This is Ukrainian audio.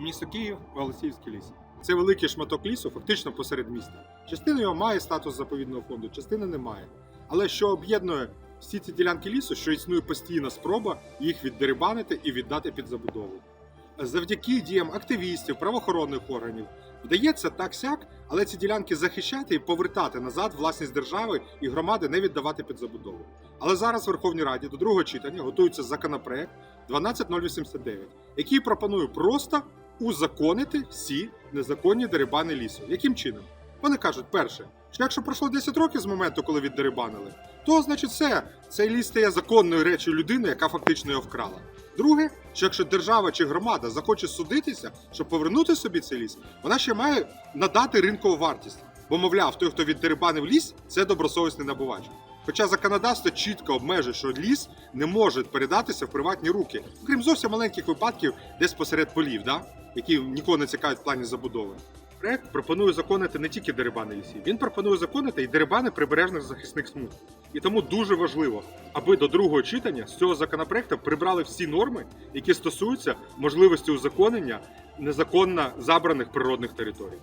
Місто Київ, Голосіївський ліс. Це великий шматок лісу, фактично посеред міста. Частина його має статус заповідного фонду, частина не має. Але що об'єднує всі ці ділянки лісу, що існує постійна спроба їх віддерибанити і віддати під забудову. Завдяки діям активістів, правоохоронних органів вдається так сяк, але ці ділянки захищати і повертати назад власність держави і громади не віддавати під забудову. Але зараз в Верховній Раді до другого читання готується законопроект 12089, який пропонує просто узаконити всі незаконні дерибани лісу. Яким чином? Вони кажуть, перше, що якщо пройшло 10 років з моменту, коли віддерибанили, то значить все, цей ліс стає законною речою людини, яка фактично його вкрала. Друге, що якщо держава чи громада захоче судитися, щоб повернути собі цей ліс, вона ще має надати ринкову вартість. Бо, мовляв, той, хто віддерибанив ліс, це добросовісний набувач. Хоча законодавство чітко обмежує, що ліс не може передатися в приватні руки, крім зовсім маленьких випадків десь посеред полів, да? Які нікого не цікавлять в плані забудови. Проект пропонує законити не тільки дерибани лісів, він пропонує законити і дерибани прибережних захисних смуг. І тому дуже важливо, аби до другого читання з цього законопроекту прибрали всі норми, які стосуються можливості узаконення незаконно забраних природних територій.